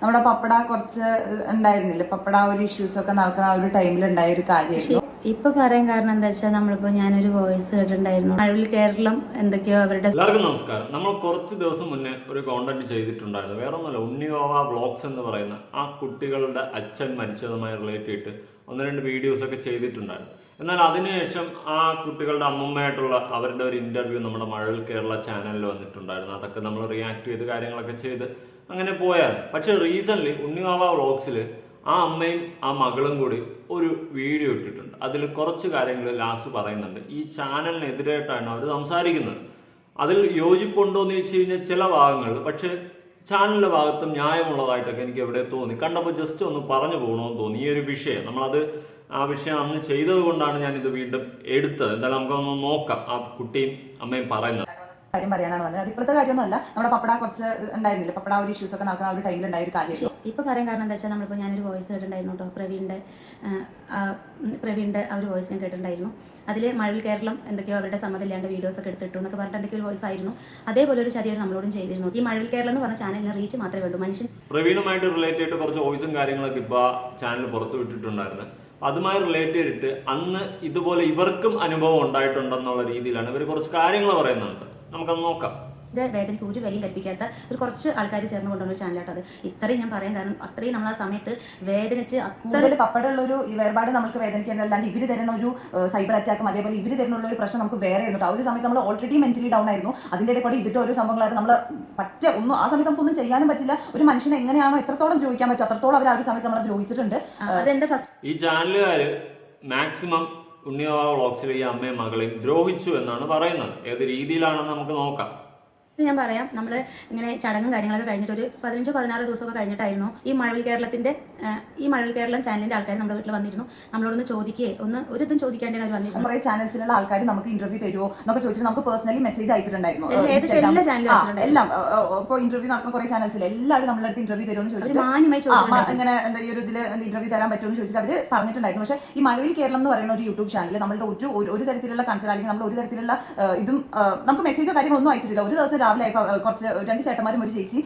നമ്മുടെ പപ്പട കുറച്ച് ഉണ്ടായിരുന്നില്ല? പപ്പട ആ ഒരു ഇഷ്യൂസ് ഒക്കെ നടക്കുന്ന ആ ഒരു ടൈമിൽ ഉണ്ടായ ഒരു കാര്യമായിരുന്നു. ഇപ്പൊ പറയാൻ കാരണം എന്താ വെച്ചാൽ നമ്മളിപ്പോ ഞാനൊരു വോയിസ് കേട്ടിട്ടുണ്ടായിരുന്നു. മഴവിൽ കേരളം എന്തൊക്കെയോ അവരുടെ എല്ലാവർക്കും നമസ്കാരം. നമ്മൾ കുറച്ച് ദിവസം മുന്നേ ഒരു കോണ്ടന്റ് ചെയ്തിട്ടുണ്ടായിരുന്നു. വേറെ ഒന്നുമല്ല ഉണ്ണിയോവ വ്ളോഗ്സ് എന്ന് പറയുന്ന ആ കുട്ടികളുടെ അച്ഛൻ മരിച്ചതുമായി റിലേറ്റ് ചെയ്തിട്ട് ഒന്ന് രണ്ട് വീഡിയോസ് ഒക്കെ ചെയ്തിട്ടുണ്ടായിരുന്നു. എന്നാൽ അതിനുശേഷം ആ കുട്ടികളുടെ അമ്മമ്മയായിട്ടുള്ള അവരുടെ ഒരു ഇന്റർവ്യൂ നമ്മുടെ മഴൽ കേരള ചാനലിൽ വന്നിട്ടുണ്ടായിരുന്നു. അതൊക്കെ നമ്മൾ റിയാക്ട് ചെയ്ത് കാര്യങ്ങളൊക്കെ ചെയ്ത് അങ്ങനെ പോയാൽ പക്ഷെ റീസെന്റ് ഉണ്ണിവാവ വ്ളോഗ്സിൽ ആ അമ്മയും ആ മകളും കൂടി ഒരു വീഡിയോ ഇട്ടിട്ടുണ്ട്. അതിൽ കുറച്ച് കാര്യങ്ങൾ ലാസ്റ്റ് പറയുന്നുണ്ട്. ഈ ചാനലിനെതിരായിട്ടാണ് അവർ സംസാരിക്കുന്നത്. അതിൽ യോജിപ്പുണ്ടോ എന്ന് ചോദിച്ചു കഴിഞ്ഞാൽ ചില ഭാഗങ്ങൾ പക്ഷേ ചാനലിന്റെ ഭാഗത്തും ന്യായമുള്ളതായിട്ടൊക്കെ എനിക്ക് എവിടെ തോന്നി. കണ്ടപ്പോൾ ജസ്റ്റ് ഒന്ന് പറഞ്ഞു പോകണമെന്ന് തോന്നി. ഈ ഒരു വിഷയം നമ്മളത് ആ വിഷയം അന്ന് ചെയ്തത് കൊണ്ടാണ് ഞാൻ ഇത് വീണ്ടും എടുത്തത്. എന്തായാലും നമുക്കൊന്ന് നോക്കാം. ആ കുട്ടിയും അമ്മയും പറയുന്നത്. കാര്യം പറയാനാണ് വന്നത്. അത് ഇപ്പോഴത്തെ കാര്യമൊന്നുമല്ല. നമ്മുടെ പപ്പട കുറച്ച് ഉണ്ടായിരുന്നില്ല. പപ്പട ആ ഒരു ഇഷ്യൂസ് ഒക്കെ നടക്കുന്ന ആ ഒരു ടൈമിൽ ഉണ്ടായ ഒരു കാര്യമായിരുന്നു ഇപ്പൊ പറയാൻ കാരണം എന്താ വെച്ചാൽ നമ്മളിപ്പോൾ ഞാനൊരു വോയിസ് കേട്ടിട്ടുണ്ടായിരുന്നു കേട്ടോ. പ്രവീണിന്റെ പ്രവീണിന്റെ ആ, പ്രവീണിന്റെ ആ ഒരു വോയിസ് ഞാൻ കേട്ടിട്ടുണ്ടായിരുന്നു. അതിൽ മഴവിൽ കേരളം എന്തൊക്കെയോ അവരുടെ സമ്മതമില്ലാണ്ട് വീഡിയോസ് ഒക്കെ എടുത്തിട്ടു എന്നൊക്കെ പറഞ്ഞിട്ട് എന്തൊക്കെയോ ഒരു വോയിസ് ആയിരുന്നു. അതേപോലെ ഒരു ചതിയാണ് നമ്മളോടും ചെയ്തിരുന്നു. ഈ മഴവിൽ കേരളം എന്ന് പറഞ്ഞ ചാനലിന് റീച്ച് മാത്രമേ വേണ്ടൂ മനുഷ്യൻ പ്രവീണുമായിട്ട് റിലേറ്റഡ് കുറച്ച് വോയിസും കാര്യങ്ങളൊക്കെ ഇപ്പോൾ ചാനൽ പുറത്തു വിട്ടിട്ടുണ്ടായിരുന്നു. അതുമായി റിലേറ്റ് ചെയ്തിട്ട് അന്ന് ഇതുപോലെ ഇവർക്കും അനുഭവം ഉണ്ടായിട്ടുണ്ടെന്നുള്ള രീതിയിലാണ് ഇവർ കുറച്ച് കാര്യങ്ങൾ പറയുന്നുണ്ട്. നമുക്കത് നോക്കാം. ഇത് വേദനയ്ക്ക് ഒരു വിലയും കൽപ്പിക്കാത്ത ഒരു കുറച്ച് ആൾക്കാർ ചേർന്ന് കൊണ്ടുവന്ന ഒരു ചാനലാട്ടോ അത്. ഇത്രയും ഞാൻ പറയാൻ കാരണം അത്രയും നമ്മൾ ആ സമയത്ത് വേദനിച്ച് കൂടുതൽ ഈ വേർപാട് നമുക്ക് വേദനിക്കാൻ അല്ലാണ്ട് ഇവർ തരുന്ന ഒരു സൈബർ അറ്റാക്കും അതേപോലെ ഇവർ തരുന്നുള്ള ഒരു പ്രശ്നം നമുക്ക് വേറെ ആയിരുന്നു ആ ഒരു സമയത്ത് നമ്മൾ ഓൾറെഡി മെന്റലി ഡൗൺ ആയിരുന്നു. അതിന്റെ ഇടയിൽ കൂടി ഇതിന്റെ ഓരോ സംഭവങ്ങളായിരുന്നു നമ്മൾ പറ്റ ഒന്നും ആ സമയത്ത് നമുക്കൊന്നും ചെയ്യാനും പറ്റില്ല. ഒരു മനുഷ്യനെ എങ്ങനെയാണോ എത്രത്തോളം ദ്രോഹിക്കാൻ പറ്റും അത്രത്തോളം അവർ ആ ഒരു സമയത്ത് നമ്മൾ ദ്രോഹിച്ചിട്ടുണ്ട്. അതെന്റെ ഫസ്റ്റ് ഈ ചാനലുകാർ മാക്സിമം ഉണ്ണിയോ വ്ളോഗ്സിലെ ഈ അമ്മയും മകളെയും ദ്രോഹിച്ചു എന്നാണ് പറയുന്നത്. ഏത് രീതിയിലാണെന്ന് നമുക്ക് നോക്കാം. ഞാൻ പറയാം നമ്മൾ ഇങ്ങനെ ചടങ്ങും കാര്യങ്ങളൊക്കെ കഴിഞ്ഞിട്ട് ഒരു പതിനഞ്ചോ പതിനാറ് ദിവസമൊക്കെ കഴിഞ്ഞിട്ടായിരുന്നു ഈ മഴവിൽ കേരളത്തിന്റെ ഈ മഴവിൽ കേരളം ചാനലിന്റെ ആൾക്കാർ നമ്മുടെ വീട്ടിൽ വന്നിരുന്നു. നമ്മളോടൊന്ന് ചോദിക്കുകയെ ഒന്ന് ഒരു ഇതും ചോദിക്കാണ്ട് അവർ വന്നിരുന്നു കുറെ ചാനൽസിലുള്ള ആൾക്കാർ നമുക്ക് ഇന്റർവ്യൂ തരുമോ എന്നൊക്കെ ചോദിച്ചിട്ട് നമുക്ക് പേഴ്സണലി മെസ്സേജ് അയച്ചിട്ടുണ്ടായിരുന്നു. എല്ലാ ഇപ്പോൾ ഇന്റർവ്യൂ നടക്കുന്ന കുറെ ചാനൽസിൽ എല്ലാവരും നമ്മളെ അടുത്ത് ഇന്റർവ്യൂ തരുമോ എന്ന് ചോദിച്ചിട്ട് ഇങ്ങനെ എന്താ ഈ ഒരു ഇതിൽ ഇന്റർവ്യൂ തരാൻ പറ്റുമോ എന്ന് ചോദിച്ചിട്ട് അവർ പറഞ്ഞിട്ടുണ്ടായിരുന്നു. പക്ഷേ ഈ മഴവിൽ കേരളം എന്ന് പറയുന്ന ഒരു യൂട്യൂബ് ചാനൽ നമ്മളുടെ ഒരു ഒരു- തരത്തിലുള്ള കൺസേൺ അല്ലെങ്കിൽ നമ്മൾ ഒരു തരത്തിലുള്ള ഇതും നമുക്ക് മെസ്സേജോ കാര്യങ്ങളൊന്നും അയച്ചിട്ടില്ല. ഒരു ദിവസം രാവിലെ ആയപ്പോൾ കുറച്ച് രണ്ട് ചേട്ടന്മാരും ഒരു ചേച്ചി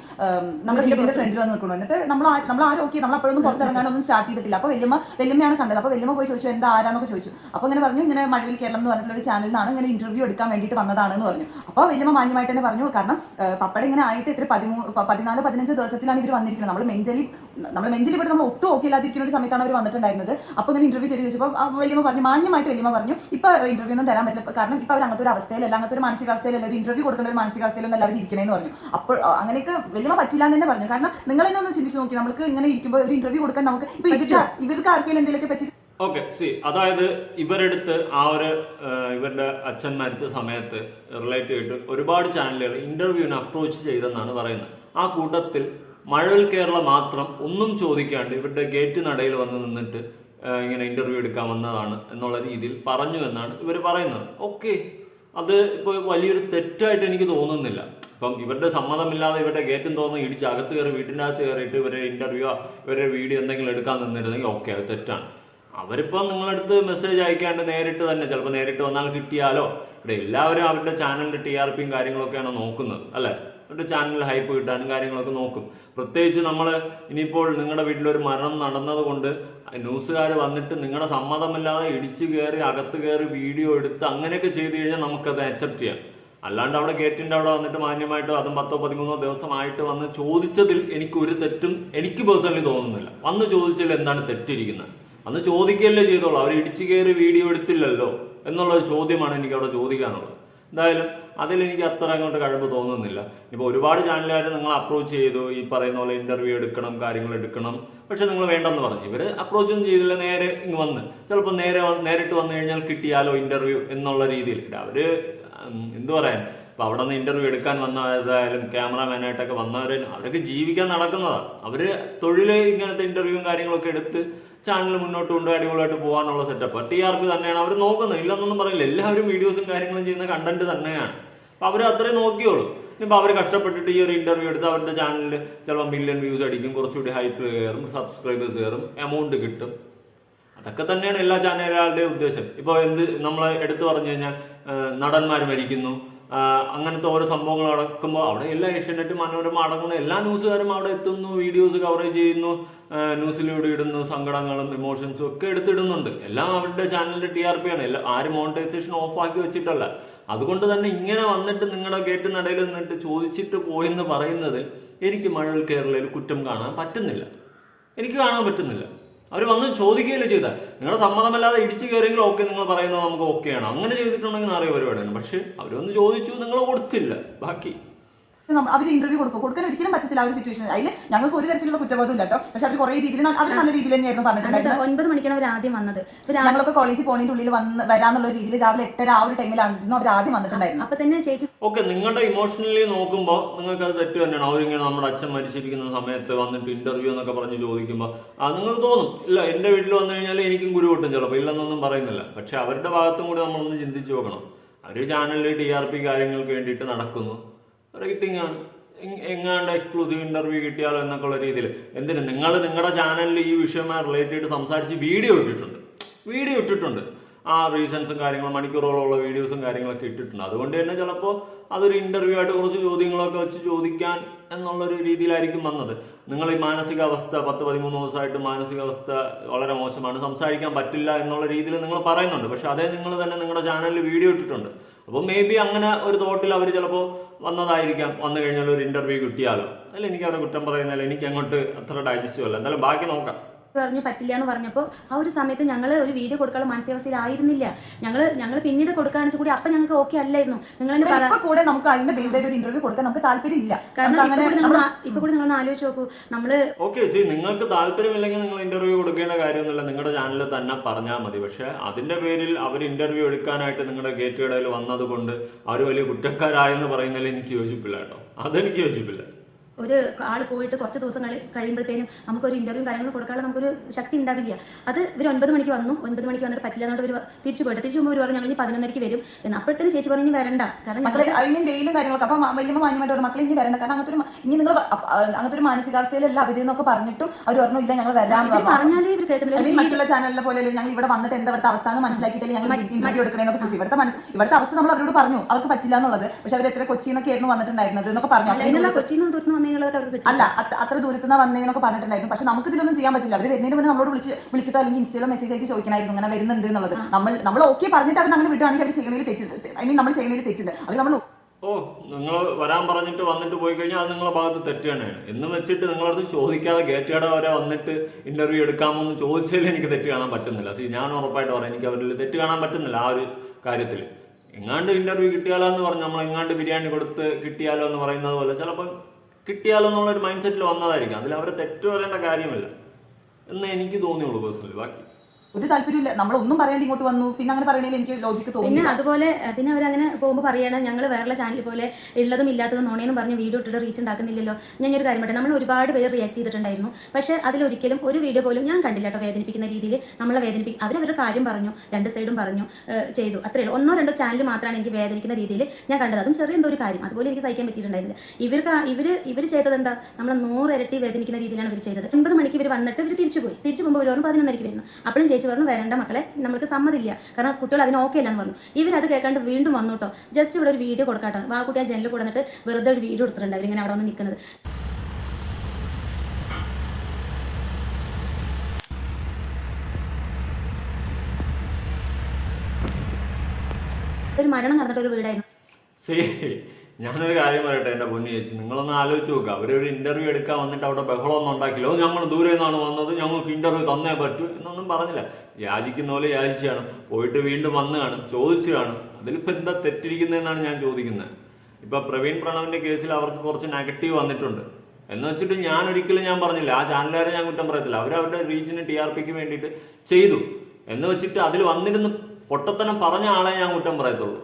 നമ്മുടെ വീടിന്റെ ഫ്രണ്ടിൽ വന്ന് നിൽക്കുന്നു എന്നിട്ട് നമ്മൾ നമ്മൾ ആരും ഓക്കെ നമ്മൾ അപ്പോഴൊന്നും പുറത്തിറങ്ങാനൊന്നും സ്റ്റാർട്ട് ചെയ്തിട്ടില്ല. അപ്പോൾ വല്യമ്മ വല്യമ്മയാണ് കണ്ടത്. അപ്പോൾ വല്യമ്മ പോയി ചോദിച്ചു എന്താ ആരാന്നൊക്കെ ചോദിച്ചു. അപ്പോൾ അങ്ങനെ പറഞ്ഞു ഇങ്ങനെ മഴവിൽ കേരളം എന്ന് പറഞ്ഞിട്ടുള്ള ഒരു ചാനലിനാണ് ഇങ്ങനെ ഇന്റർവ്യൂ എടുക്കാൻ വേണ്ടിയിട്ട് വന്നതാണെന്ന് പറഞ്ഞു. അപ്പോൾ വല്യമ്മ മാന്യമായിട്ട് തന്നെ പറഞ്ഞു കാരണം പപ്പട ഇങ്ങനെ ആയിട്ട് ഇത്ര പതിമൂ പതിനാല് പതിനഞ്ച് ദിവസത്തിലാണ് ഇവർ വന്നിരിക്കുന്നത്. നമ്മൾ മെന്റലി നമ്മൾ മെന്റലി ഇവിടെ നമ്മൾ ഒട്ടും ഓക്കെ ഇല്ലാതിരിക്കുന്ന ഒരു സമയത്താണ് അവർ വന്നിട്ടുണ്ടായിരുന്നത്. അപ്പോൾ ഇങ്ങനെ ഇന്റർവ്യൂ ചെയ്ത് ചോദിച്ചപ്പോൾ വല്യമ്മ പറഞ്ഞു മാന്യമായിട്ട് വല്യമ്മ പറഞ്ഞു ഇപ്പൊ ഇന്റർവ്യൂ ഒന്നും തരാൻ പറ്റില്ല. കാരണം ഇപ്പൊ അവർ അങ്ങനത്തെ ഒരു അവസ്ഥയിലല്ല അങ്ങനത്തെ ഒരു മാനസികാവസ്ഥയിലല്ല. ഒരു ഇന്റർവ്യൂ കൊടുക്കേണ്ട ഒരു മാനസികാവസ്ഥയിലൊന്നും എല്ലാവരും ഇരിക്കണേന്ന് പറഞ്ഞു. അപ്പോൾ അങ്ങനെയൊക്കെ വലിയ പറ്റില്ല എന്ന് തന്നെ പറഞ്ഞു. കാരണം നിങ്ങൾ തന്നെ ഒന്ന് ചിന്തിച്ച് നോക്കി. നമുക്ക് ഇങ്ങനെ ഇരിക്കുമ്പോൾ ഒരു ഇന്റർവ്യൂ കൊടുക്കാൻ നമുക്ക് ഇപ്പൊ ഇവർക്ക് ഇവർക്ക് ആർക്കെങ്കിലും എന്തെങ്കിലുമൊക്കെ പറ്റി ഓക്കെ സി അതായത് ഇവരെടുത്ത് ആ ഒരു ഇവരുടെ അച്ഛൻ മരിച്ച സമയത്ത് റിലേറ്റ് ചെയ്തിട്ട് ഒരുപാട് ചാനലുകൾ ഇന്റർവ്യൂവിന് അപ്രോച്ച് ചെയ്തെന്നാണ് പറയുന്നത്. ആ കൂട്ടത്തിൽ മഴവിൽ കേരള മാത്രം ഒന്നും ചോദിക്കാണ്ട് ഇവരുടെ ഗേറ്റ് നടയിൽ വന്ന് നിന്നിട്ട് ഇങ്ങനെ ഇന്റർവ്യൂ എടുക്കാൻ വന്നതാണ് എന്നുള്ള രീതിയിൽ പറഞ്ഞു എന്നാണ് ഇവർ പറയുന്നത്. ഓക്കെ. അത് ഇപ്പോൾ വലിയൊരു തെറ്റായിട്ട് എനിക്ക് തോന്നുന്നില്ല. ഇപ്പം ഇവരുടെ സമ്മതമില്ലാതെ ഇവരുടെ ഗേറ്റും തോന്നുന്നു ഇടിച്ച് അകത്ത് കയറി വീട്ടിന്റെ അകത്ത് കയറിയിട്ട് ഇവരെ ഇന്റർവ്യൂ ഇവരെ വീഡിയോ എന്തെങ്കിലും എടുക്കാൻ നിന്നിരുന്നെങ്കിൽ ഓക്കെ അത് തെറ്റാണ്. അവരിപ്പോൾ നിങ്ങളടുത്ത് മെസ്സേജ് അയക്കാണ്ട് നേരിട്ട് തന്നെ ചിലപ്പോൾ നേരിട്ട് വന്നാൽ കിട്ടിയാലോ? ഇവിടെ എല്ലാവരും അവരുടെ ചാനലിന്റെ ടി ആർ പിയും കാര്യങ്ങളൊക്കെയാണ് നോക്കുന്നത് അല്ലേ? അവരുടെ ചാനൽ ഹൈപ്പ് കിട്ടാനും കാര്യങ്ങളൊക്കെ നോക്കും. പ്രത്യേകിച്ച് നമ്മൾ ഇനിയിപ്പോൾ നിങ്ങളുടെ വീട്ടിലൊരു മരണം നടന്നതുകൊണ്ട് ന്യൂസുകാർ വന്നിട്ട് നിങ്ങളുടെ സമ്മതമില്ലാതെ ഇടിച്ചു കയറി അകത്ത് കയറി വീഡിയോ എടുത്ത് അങ്ങനെയൊക്കെ ചെയ്തു കഴിഞ്ഞാൽ നമുക്കത് അക്സെപ്റ്റ് ചെയ്യാം. അല്ലാണ്ട് അവിടെ ഗേറ്റിന്റെ അവിടെ വന്നിട്ട് മാന്യമായിട്ട് അതും പത്തോ പതിമൂന്നോ ദിവസമായിട്ട് വന്ന് ചോദിച്ചതിൽ എനിക്ക് ഒരു തെറ്റും എനിക്ക് പേഴ്സണലി തോന്നുന്നില്ല. വന്ന് ചോദിച്ചതിൽ എന്താണ് തെറ്റിരിക്കുന്നത് അന്ന് ചോദിക്കുകയല്ലേ ചെയ്തോളൂ. അവർ ഇടിച്ചു കയറി വീഡിയോ എടുത്തില്ലല്ലോ എന്നുള്ള ചോദ്യമാണ് എനിക്ക് അവിടെ ചോദിക്കാനുള്ളത്. എന്തായാലും അതിലെനിക്ക് അത്ര അങ്ങോട്ട് കഴിവ് തോന്നുന്നില്ല. ഇപ്പോൾ ഒരുപാട് ചാനലുകാർ നിങ്ങൾ അപ്രോച്ച് ചെയ്തു ഈ പറയുന്ന പോലെ ഇന്റർവ്യൂ എടുക്കണം കാര്യങ്ങൾ എടുക്കണം. പക്ഷെ നിങ്ങൾ വേണ്ടെന്ന് പറഞ്ഞു. ഇവർ അപ്രോച്ച് ഒന്നും ചെയ്തില്ല നേരെ ഇങ്ങ് വന്ന്. ചിലപ്പോൾ നേരെ നേരിട്ട് വന്നു കഴിഞ്ഞാൽ കിട്ടിയാലോ ഇന്റർവ്യൂ എന്നുള്ള രീതിയിൽ. അവർ എന്ത് പറയാൻ? അപ്പോൾ അവിടെ നിന്ന് ഇന്റർവ്യൂ എടുക്കാൻ വന്നതായാലും ക്യാമറാമാനായിട്ടൊക്കെ വന്നവർ അവരൊക്കെ ജീവിക്കാൻ നടക്കുന്നതാണ് അവർ തൊഴിൽ ഇങ്ങനത്തെ ഇന്റർവ്യൂവും കാര്യങ്ങളൊക്കെ എടുത്ത് ചാനൽ മുന്നോട്ട് കൊണ്ടുപോയി അടിപൊളിയായിട്ട് പോകാനുള്ള സെറ്റപ്പ് ടി ആർ പി തന്നെയാണ്. അവർ നോക്കുന്നത്. ഇല്ലെന്നൊന്നും പറയില്ല. എല്ലാവരും വീഡിയോസും കാര്യങ്ങളും ചെയ്യുന്ന കണ്ടന്റ് തന്നെയാണ്. അപ്പൊ അവർ അത്രയും നോക്കിയോളൂ. ഇനിയിപ്പോൾ അവർ കഷ്ടപ്പെട്ടിട്ട് ഈ ഒരു ഇന്റർവ്യൂ എടുത്ത് അവരുടെ ചാനലിൽ ചിലപ്പോൾ മില്യൺ വ്യൂസ് അടിക്കും. കുറച്ചുകൂടി ഹൈപ്പ് കയറും സബ്സ്ക്രൈബേഴ്സ് കയറും എമൗണ്ട് കിട്ടും. അതൊക്കെ തന്നെയാണ് എല്ലാ ചാനലുകളുടെയും ഉദ്ദേശം. ഇപ്പോൾ എന്ത് നമ്മൾ എടുത്തു പറഞ്ഞു കഴിഞ്ഞാൽ നടന്മാർ മരിക്കുന്നു. അങ്ങനത്തെ ഓരോ സംഭവങ്ങൾ നടക്കുമ്പോൾ അവിടെ എല്ലാ ഏഷ്യാനെറ്റ് മനോരമ അടങ്ങുന്ന എല്ലാ ന്യൂസുകാരും അവിടെ എത്തുന്നു. വീഡിയോസ് കവറേജ് ചെയ്യുന്നു. ന്യൂസിലൂടെ ഇടുന്ന സങ്കടങ്ങളും ഇമോഷൻസും ഒക്കെ എടുത്തിടുന്നുണ്ട്. എല്ലാം അവരുടെ ചാനലിന്റെ ടി ആർ പി ആണ്. എല്ലാം ആരും മോണിറ്റൈസേഷൻ ഓഫ് ആക്കി വെച്ചിട്ടല്ല. അതുകൊണ്ട് തന്നെ ഇങ്ങനെ വന്നിട്ട് നിങ്ങളുടെ ഗേറ്റ് നിന്നിട്ട് ചോദിച്ചിട്ട് പോയെന്ന് പറയുന്നതിൽ എനിക്ക് മഴവിൽ കേരളയിൽ കുറ്റം കാണാൻ പറ്റുന്നില്ല. എനിക്ക് കാണാൻ പറ്റുന്നില്ല. അവർ വന്ന് ചോദിക്കുകയല്ലേ ചെയ്ത. നിങ്ങളുടെ സമ്മതമല്ലാതെ ഇടിച്ചു കയറിയെങ്കിൽ ഓക്കെ നിങ്ങൾ പറയുന്നത് നമുക്ക് ഓക്കെയാണ് അങ്ങനെ ചെയ്തിട്ടുണ്ടെങ്കിൽ അറിയ പരിപാടിയാണ്. പക്ഷെ അവർ വന്ന് ചോദിച്ചു നിങ്ങൾ കൊടുത്തില്ല. ബാക്കി അവർ ഇന്റർവ്യൂ കൊടുക്കും. കൊടുക്കാൻ ഒരിക്കലും പറ്റത്തില്ല ആ ഒരു സിറ്റുവേഷൻ അതിൽ ഞങ്ങൾക്ക് ഒരു തരത്തിലുള്ള കുറ്റബോധം ഇല്ല കേട്ടോ. പക്ഷെ അവർ കുറേ രീതിയിൽ അവർ നല്ല രീതിയിൽ തന്നെയായിരുന്നു പറഞ്ഞിട്ടുണ്ടായിരുന്നത്. ഒൻപത് മണിക്കാണ് അവർ ആദ്യം വന്നത്. ഞങ്ങളൊക്കെ കോളേജിൽ പോണതിന്റെ ഉള്ളിൽ വന്ന് വരാന്നുള്ള രീതിയിൽ രാവിലെ എട്ടര ആ ഒരു ടൈമിലായിരുന്നു അവർ ആദ്യം വന്നിട്ടുണ്ടായിരുന്നു. അപ്പൊ തന്നെ ചേച്ചി ഓക്കെ നിങ്ങളുടെ ഇമോഷണലി നോക്കുമ്പോൾ നിങ്ങൾക്ക് അത് തെറ്റ് തന്നെയാണ്. അവരിങ്ങനെ നമ്മുടെ അച്ഛൻ മരിച്ചിരിക്കുന്ന സമയത്ത് വന്നിട്ട് ഇന്റർവ്യൂ എന്നൊക്കെ പറഞ്ഞ് ചോദിക്കുമ്പോൾ ആ നിങ്ങൾക്ക് തോന്നും ഇല്ല എന്റെ വീട്ടിൽ വന്നു കഴിഞ്ഞാൽ എനിക്കും ഗുരു കിട്ടും ചിലപ്പോൾ ഇല്ലെന്നൊന്നും പറയുന്നില്ല. പക്ഷെ അവരുടെ ഭാഗത്തും കൂടി നമ്മളൊന്ന് ചിന്തിച്ചു നോക്കണം. അവർ ചാനലിൽ ടി ആർ പി കാര്യങ്ങൾക്ക് വേണ്ടിയിട്ട് നടക്കുന്നു. റേറ്റിംഗ് ആണ്. എങ്- എങ്ങാണ്ട് എക്സ്ക്ലൂസീവ് ഇന്റർവ്യൂ കിട്ടിയാലോ എന്നൊക്കെ ഉള്ള രീതിയിൽ. എന്തിന്? നിങ്ങൾ നിങ്ങളുടെ ചാനലിൽ ഈ വിഷയമായി റിലേറ്റഡ് സംസാരിച്ച് വീഡിയോ ഇട്ടിട്ടുണ്ട്. വീഡിയോ ഇട്ടിട്ടുണ്ട്. ആ റീസൺസും കാര്യങ്ങളും മണിക്കൂറുകളുള്ള വീഡിയോസും കാര്യങ്ങളൊക്കെ ഇട്ടിട്ടുണ്ട്. അതുകൊണ്ട് തന്നെ ചിലപ്പോൾ അതൊരു ഇന്റർവ്യൂ ആയിട്ട് കുറച്ച് ചോദ്യങ്ങളൊക്കെ വെച്ച് ചോദിക്കാൻ എന്നുള്ളൊരു രീതിയിലായിരിക്കും വന്നത്. നിങ്ങൾ ഈ മാനസികാവസ്ഥ പത്ത് പതിമൂന്ന് ദിവസമായിട്ട് മാനസികാവസ്ഥ വളരെ മോശമാണ്. സംസാരിക്കാൻ പറ്റില്ല എന്നുള്ള രീതിയിൽ നിങ്ങൾ പറയുന്നുണ്ട്. പക്ഷെ അതേ നിങ്ങൾ തന്നെ നിങ്ങളുടെ ചാനലിൽ വീഡിയോ ഇട്ടിട്ടുണ്ട്. അപ്പോൾ മേ ബി അങ്ങനെ ഒരു തോട്ടിൽ അവർ ചിലപ്പോൾ വന്നതായിരിക്കാം. വന്നു കഴിഞ്ഞാൽ ഒരു ഇന്റർവ്യൂ കിട്ടിയാലോ? അല്ല എനിക്ക് അവരെ കുറ്റം പറയുന്നില്ല എനിക്ക് അങ്ങോട്ട് അത്ര ഡൈജസ്റ്റും അല്ല. എന്തായാലും ബാക്കി നോക്കാം. പറഞ്ഞു പറ്റില്ല എന്ന് പറഞ്ഞപ്പോൾ ആ ഒരു സമയത്ത് ഞങ്ങൾ ഒരു വീഡിയോ കൊടുക്കാനുള്ള മാനസികാവസ്ഥയിലായിരുന്നില്ല. ഞങ്ങൾ ഞങ്ങൾ പിന്നീട് കൊടുക്കുകയാണെങ്കിൽ കൂടി അപ്പം ഞങ്ങൾക്ക് ഓക്കെ അല്ലായിരുന്നു. നിങ്ങൾ തന്നെ കൂടെ നമുക്ക് അതിന്റെ ബേസ്ഡ് ആയിട്ട് ഒരു ഇന്റർവ്യൂ കൊടുക്കാൻ നമുക്ക് താല്പര്യമില്ല. കാരണം ഇപ്പൊ കൂടി നിങ്ങൾ ആലോചിച്ച് നോക്കൂ. നമ്മൾ ഓക്കെ സി നിങ്ങൾക്ക് താല്പര്യമില്ലെങ്കിൽ നിങ്ങൾ ഇന്റർവ്യൂ കൊടുക്കേണ്ട കാര്യമൊന്നുമില്ല. നിങ്ങളുടെ ചാനലിൽ തന്നെ പറഞ്ഞാൽ മതി. പക്ഷെ അതിന്റെ പേരിൽ അവർ ഇന്റർവ്യൂ എടുക്കാനായിട്ട് നിങ്ങളുടെ ഗേറ്റ് കടയിൽ വന്നതുകൊണ്ട് അവർ വലിയ കുറ്റക്കാരായെന്ന് പറയുന്നതിൽ എനിക്ക് യോജിപ്പില്ല കേട്ടോ. അതെനിക്ക് യോജിപ്പില്ല. ഒരു ആൾ പോയിട്ട് കുറച്ച് ദിവസം കഴി കഴിയുമ്പോഴത്തേനും നമുക്കൊരു ഇന്റർവ്യൂ കാര്യങ്ങൾ കൊടുക്കാനുള്ള നമുക്കൊരു ശക്തി ഉണ്ടാവില്ല. അത് ഇവർ ഒൻപത് മണിക്ക് വന്നു ഒൻപത് മണിക്ക് വന്നിട്ട് പറ്റില്ല എന്നുകൊണ്ട് ഇവർ തിരിച്ചു പോയിട്ട് തിരിച്ചു പോകുമ്പോൾ ഒരു പറഞ്ഞു ഞങ്ങൾ പതിനൊന്നരയ്ക്ക് വരും. എന്ന് അപ്പോഴത്തേനും ചേച്ചി പറഞ്ഞു ഇനി വരണ്ട. കാരണം അതിന് വെയിലും കാര്യങ്ങളൊക്കെ. അപ്പൊ വലിയ മാന്യമായിട്ട് മക്കളെ ഇനി വരണ്ട. കാരണം അങ്ങനത്തെ ഒരു ഇനി നിങ്ങൾ അങ്ങനത്തെ ഒരു മാനസികാവസ്ഥയിലല്ല അവരെന്നൊക്കെ പറഞ്ഞിട്ടും അവർ പറഞ്ഞു ഇല്ല ഞങ്ങൾ വരാൻ പറഞ്ഞു. പറഞ്ഞാലേ ഇവർ കേൾക്കുന്നില്ല മറ്റുള്ള ചാനലിലെ പോലെ ഞങ്ങൾ ഇവിടെ വന്നിട്ട് എന്താ ഇവിടുത്തെ അവസ്ഥ എന്ന് മനസ്സിലാക്കിയിട്ടില്ല ഞങ്ങൾ ഇന്റർവ്യൂ എടുക്കണേന്നൊക്കെ ചോദിച്ചു. ഇവിടുത്തെ മനസ്സ് ഇവിടുത്തെ അവസ്ഥ നമ്മൾ അവരോട് പറഞ്ഞു അവർക്ക് പറ്റില്ല എന്നുള്ളത്. പക്ഷെ അവർ എത്ര കൊച്ചിന്നൊക്കെ ആയിരുന്നു വന്നിട്ടുണ്ടായിരുന്നത് എന്നൊക്കെ പറഞ്ഞു. കൊച്ചിന്ന് തുറന്നു വന്നു? വന്നതിനുള്ളതൊക്കെ അവർക്ക് കിട്ടും. അല്ല അത്ര- ദൂരത്തു നിന്ന് വന്നേന്നൊക്കെ പറഞ്ഞിട്ടുണ്ടായിരുന്നു. പക്ഷെ നമുക്ക് ഇതിലൊന്നും ചെയ്യാൻ പറ്റില്ല. അവർ വരുന്നതിന് മുന്നേ നമ്മളോട് വിളിച്ച് വിളിച്ചിട്ട് അല്ലെങ്കിൽ ഇൻസ്റ്റയിലോ മെസ്സേജ് അയച്ച് ചോദിക്കണമായിരുന്നു ഇങ്ങനെ വരുന്നുണ്ട് എന്നുള്ളത്. നമ്മൾ നമ്മൾ ഓക്കെ പറഞ്ഞിട്ട് അവർ അങ്ങനെ വിടുവാണെങ്കിൽ അവർ ചെയ്യണതിൽ തെറ്റില്ല. ഐ മീൻ നമ്മൾ ചെയ്യണതിൽ തെറ്റില്ല. അവർ നമ്മൾ ഓ നിങ്ങൾ വരാൻ പറഞ്ഞിട്ട് വന്നിട്ട് പോയി കഴിഞ്ഞാൽ അത് നിങ്ങളുടെ ഭാഗത്ത് തെറ്റ് തന്നെയാണ് എന്ന് വെച്ചിട്ട് നിങ്ങളടുത്ത് ചോദിക്കാതെ ഗേറ്റുകട വരെ വന്നിട്ട് ഇന്റർവ്യൂ എടുക്കാമോ എന്ന് ചോദിച്ചതിൽ എനിക്ക് തെറ്റ് കാണാൻ പറ്റുന്നില്ല. അത് ഞാൻ ഉറപ്പായിട്ട് പറയാം എനിക്ക് അവരിൽ തെറ്റ് കാണാൻ പറ്റുന്നില്ല ആ ഒരു കാര്യത്തിൽ. എങ്ങാണ്ട് ഇന്റർവ്യൂ കിട്ടിയാലോ എന്ന് പറഞ്ഞ് നമ്മൾ എങ്ങാണ്ട് ബിരിയാണി കൊടുത്ത് കിട്ടിയാലോ എന്ന് പറയുന്നത് പോലെ ചിലപ്പോൾ കിട്ടിയാലോ എന്നുള്ളൊരു മൈൻഡ് സെറ്റിൽ വന്നതായിരിക്കും. അതിൽ അവർ തെറ്റ് പറയേണ്ട കാര്യമില്ല. എന്ന് എനിക്ക് തോന്നിയുള്ളൂ പേഴ്സണലി ബാക്കി ഒരു താല്പര്യമില്ല നമ്മൾ ഒന്നും പറയാണ്ട് ഇങ്ങോട്ട് വന്നു. പിന്നെ അങ്ങനെ പറയണേ എനിക്ക് ലോജിക്ക് തോന്നി പിന്നെ അതുപോലെ പിന്നെ അവരങ്ങനെ പോകുമ്പോൾ പറയാണ് ഞങ്ങൾ വേറെ ചാനൽ പോലെ ഉള്ളതും ഇല്ലാത്തതും നോണേന്നും പറഞ്ഞ് വീഡിയോ ഇട്ടിട്ട് റീച്ച് ഉണ്ടാക്കുന്നില്ലല്ലോ. ഞാൻ ഒരു കാര്യം പറയട്ടെ നമ്മൾ ഒരുപാട് പേര് റിയാക്ട് ചെയ്തിട്ടുണ്ടായിരുന്നു. പക്ഷേ അതിലൊരിക്കലും ഒരു വീഡിയോ പോലും ഞാൻ കണ്ടില്ല കേട്ടോ വേദനിപ്പിക്കുന്ന രീതിയിൽ നമ്മളെ വേദനിപ്പിക്കും അവരവരുടെ കാര്യം പറഞ്ഞു രണ്ട് സൈഡും പറഞ്ഞു ചെയ്തു. അത്രയേ ഉള്ളൂ. ഒന്നോ രണ്ടോ ചാനൽ മാത്രമാണ് എനിക്ക് വേദനിക്കുന്ന രീതിയിൽ ഞാൻ കണ്ടത്. അതും ചെറിയ എന്തോ ഒരു കാര്യം. അതുപോലെ എനിക്ക് സഹിക്കാൻ പറ്റിയിട്ടുണ്ടായിരുന്നില്ല. ഇവർക്ക് ഇവർ ഇവർ ചെയ്തത് എന്താ? നമ്മളെ നൂറ് ഇരട്ടി വേദനിക്കുന്ന രീതിയിലാണ് ഇവർ ചെയ്തത്. ഒൻപത് മണിക്ക് ഇവർ വന്നിട്ട് ഇവർ തിരിച്ചു പോയി. തിരിച്ചു പോകുമ്പോൾ ഒരു പതിനൊന്നരയ്ക്ക് വരുന്നു. അപ്പോഴും ചേച്ചി പറഞ്ഞു വരണ്ട മക്കളെ നമുക്ക് സമ്മതില്ല. കാരണം കുട്ടികൾ അതിന് ഓക്കെ അല്ലെന്ന് പറഞ്ഞു. ഇവരത് കേൾക്കാണ്ട് വീണ്ടും വന്നു കേട്ടോ ജസ്റ്റ് ഇവിടെ ഒരു വീഡിയോ കൊടുക്കാട്ടോ. ആ കുട്ടി ആ ജനലിൽ കൊടുത്തിട്ട് വെറുതെ ഒരു വീഡിയോ എടുത്തിട്ടുണ്ട് അവരിങ്ങനെ അവിടെ വന്ന് നിൽക്കുന്നത്. ഒരു മരണം നടന്നിട്ട് ഒരു വീടായിരുന്നു ഞാനൊരു കാര്യം പറയട്ടെ എന്റെ പൊന്നി ചേച്ചി. നിങ്ങളൊന്ന് ആലോചിച്ച് നോക്കുക അവരൊരു ഇന്റർവ്യൂ എടുക്കാൻ വന്നിട്ട് അവിടെ ബഹളമൊന്നും ഉണ്ടാക്കില്ല ഓ ഞങ്ങൾ ദൂരെ നിന്നാണ് വന്നത്. ഞങ്ങൾക്ക് ഇന്റർവ്യൂ തന്നേ പറ്റൂ എന്നൊന്നും പറഞ്ഞില്ല. യാചിക്കുന്ന പോലെ യാചിച്ചു കാണും. പോയിട്ട് വീണ്ടും വന്നു കാണും. ചോദിച്ചു കാണും. അതിലിപ്പോൾ എന്താ തെറ്റിരിക്കുന്നതെന്നാണ് ഞാൻ ചോദിക്കുന്നത് ഇപ്പോൾ പ്രവീൺ പ്രണവിന്റെ കേസിൽ അവർക്ക് കുറച്ച് നെഗറ്റീവ് വന്നിട്ടുണ്ട്. എന്ന് വെച്ചിട്ട് ഞാൻ ഒരിക്കലും ഞാൻ പറഞ്ഞില്ല. ആ ചാനലുകാരെ ഞാൻ കുറ്റം പറയത്തില്ല. അവർ അവരുടെ റീച്ചിന് ടി ആർ പിക്ക് വേണ്ടിയിട്ട് ചെയ്തു. എന്ന് വെച്ചിട്ട് അതിൽ വന്നിരുന്ന് പൊട്ടത്തനം പറഞ്ഞ ആളെ ഞാൻ കുറ്റം പറയത്തുള്ളൂ.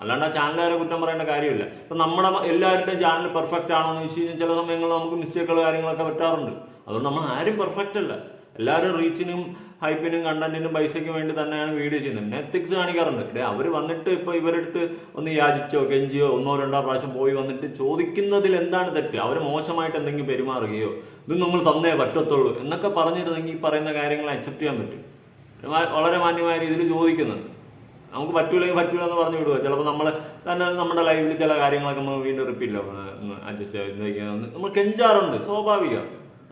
അല്ലാണ്ട് ആ ചാനലുകാരെ കുറ്റം പറയേണ്ട കാര്യമില്ല. ഇപ്പൊ നമ്മുടെ എല്ലാവരുടെയും ചാനൽ പെർഫെക്റ്റ് ആണോ എന്ന് വെച്ച് കഴിഞ്ഞാൽ ചില സമയങ്ങളിൽ നമുക്ക് മിസ്റ്റേക്കുകൾ കാര്യങ്ങളൊക്കെ പറ്റാറുണ്ട്. അതുകൊണ്ട് നമ്മൾ ആരും പെർഫെക്റ്റ് അല്ല. എല്ലാവരും റീച്ചിനും ഹൈപ്പിനും കണ്ടന്റിനും പൈസയ്ക്ക് വേണ്ടി തന്നെയാണ് വീഡിയോ ചെയ്യുന്നത്. എത്തിക്സ് കാണിക്കാറുണ്ട്. ഡേ അവർ വന്നിട്ട് ഇപ്പോൾ ഇവരെടുത്ത് ഒന്ന് യാചിച്ചോ കെഞ്ചിയോ ഒന്നോ രണ്ടോ പ്രാവശ്യം പോയി വന്നിട്ട് ചോദിക്കുന്നതിൽ എന്താണ് തെറ്റ്? അവർ മോശമായിട്ട് എന്തെങ്കിലും പെരുമാറുകയോ ഇത് നമ്മൾ തന്നേ പറ്റത്തുള്ളൂ എന്നൊക്കെ പറഞ്ഞിരുന്നെങ്കിൽ പറയുന്ന കാര്യങ്ങൾ അക്സെപ്റ്റ് ചെയ്യാൻ പറ്റും. വളരെ മാന്യമായ രീതിയിൽ ചോദിക്കുന്നുണ്ട് നമുക്ക് പറ്റൂലെങ്കിൽ പറ്റൂല എന്ന് പറഞ്ഞു വിടുക ചിലപ്പോൾ നമ്മൾ തന്നെ നമ്മുടെ ലൈഫിൽ ചില കാര്യങ്ങളൊക്കെ നമ്മൾ വീണ്ടും റിപ്പീറ്റ് അഡ്ജസ്റ്റ് ചെയ്ത് നമ്മൾ കെഞ്ചാറുണ്ട് സ്വാഭാവിക.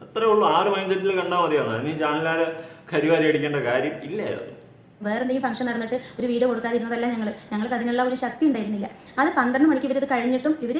അത്രേ ഉള്ളൂ. ആ ഒരു മൈൻഡ് സെറ്റിൽ കണ്ടാൽ മതിയാണ് ഇനി ചാനലുകാരെ കരിവാരി അടിക്കേണ്ട കാര്യം ഇല്ലായിരുന്നു. വേറെ എന്തെങ്കിലും ഫംഗ്ഷൻ നടന്നിട്ട് ഒരു വീഡിയോ കൊടുക്കാതിരുന്നതല്ല ഞങ്ങൾ ഞങ്ങൾക്ക് അതിനുള്ള ഒരു ശക്തി ഉണ്ടായിരുന്നില്ല. അത് പന്ത്രണ്ട് മണിക്ക് ഇവരത് കഴിഞ്ഞിട്ടും ഇവർ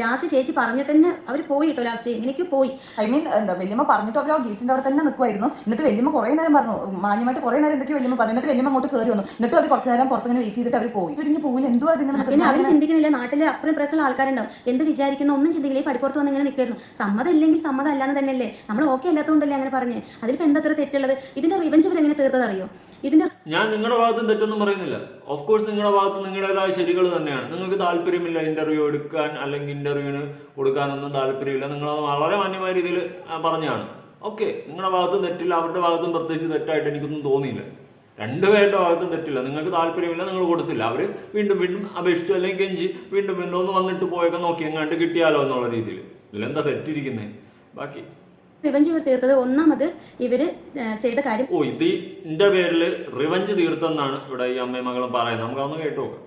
ലാസ്റ്റ് ചേച്ചി പറഞ്ഞിട്ട് തന്നെ അവർ പോയി കേട്ടോ ലാസ്റ്റ് എങ്ങനെയൊക്കെ പോയി. ഐ മീൻ എന്താ വലിയമ്മ പറഞ്ഞിട്ട് അവർ ആ ഗേറ്റിന്റെ അവിടെ തന്നെ നിൽക്കുമായിരുന്നു എന്നിട്ട് വലിയമ്മ കുറേ നേരം പറഞ്ഞു മാന്യമായിട്ട് കുറേ നേരം എന്തൊക്കെയോ വലിയമ്മ പറഞ്ഞു. എന്നിട്ട് വലിയമ്മ അങ്ങോട്ട് കയറി വന്നു. എന്നിട്ട് അവർ കുറച്ച് നേരം പുറത്തിങ്ങനെ വെയിറ്റ് ചെയ്തിട്ട് അവർ പോയി. ഇവരിഞ്ഞ് പോകില്ല എന്തോ അതിങ്ങനെ പിന്നെ അവർ ചിന്തിക്കണില്ല. നാട്ടിലെ അപ്പുറം ഇപ്പുറക്കുള്ള ആൾക്കാരുണ്ടാവും. എന്ത് വിചാരിക്കുന്ന? ഒന്നും ചിന്തിക്കില്ല. ഈ പടിപ്പുറത്ത് വന്ന് ഇങ്ങനെ നിൽക്കുന്നു സമ്മതം ഇല്ലെങ്കിൽ സമ്മതം അല്ലാന്ന് തന്നെയല്ലേ. നമ്മൾ ഓക്കെ അല്ലാത്തതുകൊണ്ടല്ലേ അങ്ങനെ പറഞ്ഞേ. അതിലിപ്പോൾ എന്താ അത്ര തെറ്റുള്ളത്? ഇതിന്റെ റിവഞ്ച് ഇവർ എങ്ങനെ തീർത്തത് അറിയോ ഇതിന്റെ ഞാൻ നിങ്ങളുടെ ഭാഗത്തും തെറ്റൊന്നും പറയുന്നില്ല. ഓഫ് കോഴ്സ് നിങ്ങളുടെ ഭാഗത്ത് നിങ്ങളുടേതായ ശരികൾ തന്നെയാണ്. നിങ്ങൾക്ക് താല്പര്യമില്ല ഇന്റർവ്യൂ എടുക്കാൻ അല്ലെങ്കിൽ ഇന്റർവ്യൂവിന് കൊടുക്കാനൊന്നും താല്പര്യമില്ല. നിങ്ങൾ വളരെ മാന്യമായ രീതിയിൽ പറഞ്ഞാണ് ഓക്കെ നിങ്ങളുടെ ഭാഗത്തും തെറ്റില്ല. അവരുടെ ഭാഗത്തും പ്രത്യേകിച്ച് തെറ്റായിട്ട് എനിക്കൊന്നും തോന്നിയില്ല. രണ്ടുപേരുടെ ഭാഗത്തും തെറ്റില്ല. നിങ്ങൾക്ക് താല്പര്യമില്ല നിങ്ങൾ കൊടുത്തില്ല. അവർ വീണ്ടും വീണ്ടും അപേക്ഷിച്ചു. അല്ലെങ്കിൽ കെഞ്ചി വീണ്ടും വീണ്ടും ഒന്ന് വന്നിട്ട് പോയൊക്കെ നോക്കി എങ്ങാണ്ട് കിട്ടിയാലോ എന്നുള്ള രീതിയിൽ. ഇതിലെന്താ തെറ്റിരിക്കുന്നത് ബാക്കി റിവഞ്ച് തീർത്തത്. ഒന്നാമത് ഇവർ ചെയ്ത കാര്യം ഓ ഇത് ഇതിന്റെ പേരിൽ റിവഞ്ച് തീർത്തെന്നാണ് ഇവിടെ ഈ അമ്മയും മകളും പറയുന്നത്. നമുക്ക് അതൊന്ന് കേട്ടു നോക്കാം.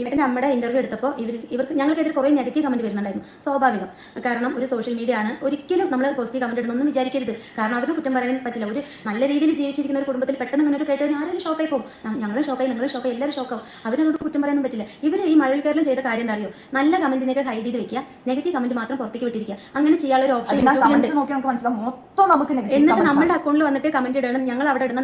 ഇവരുടെ നമ്മുടെ ഇന്റർവ്യൂ എടുത്തപ്പോൾ ഇവർ ഇവർക്ക് ഞങ്ങൾക്കെതിരെ കുറേ നെഗറ്റീവ് കമന്റ് വരുന്നുണ്ടായിരുന്നു. സ്വാഭാവികം. കാരണം ഒരു സോഷ്യൽ മീഡിയ ആണ്. ഒരിക്കലും നമ്മൾ പോസിറ്റീവ് കമന്റ് ഇടുന്നൊന്നും വിചാരിക്കരുത്. കാരണം അവർക്ക് കുറ്റം പറയാൻ പറ്റില്ല. ഒരു നല്ല രീതിയിൽ ജീവിച്ചിരിക്കുന്ന ഒരു കുടുംബത്തിൽ പെട്ടെന്ന് ഇങ്ങനെ ഒരു കേട്ട് കഴിഞ്ഞാൽ ആരെങ്കിലും ഷോക്കായി പോകും. ഞങ്ങൾ ഷോക്കായി നിങ്ങൾ ഷോക്കായി എല്ലാവരും ഷോക്കാവും അവരതുകൊണ്ട് കുറ്റം പറയാനൊന്നും പറ്റില്ല. ഇവർ ഈ മഴവിൽക്കാരിലും ചെയ്ത കാര്യം എന്താ അറിയോ? നല്ല കമന്റിനെയൊക്കെ ഹൈഡ് ചെയ്ത് വെക്കുക. നെഗറ്റീവ് കമന്റ് മാത്രം പുറത്തേക്ക് വിട്ടിരിക്കുക. അങ്ങനെ ചെയ്യാനുള്ള ഒരു ഓപ്ഷൻ എന്നിട്ട് നമ്മുടെ അക്കൗണ്ടിൽ വന്നിട്ട് കമന്റ് ഇടണം. ഞങ്ങൾ അവിടെ ഇടുന്ന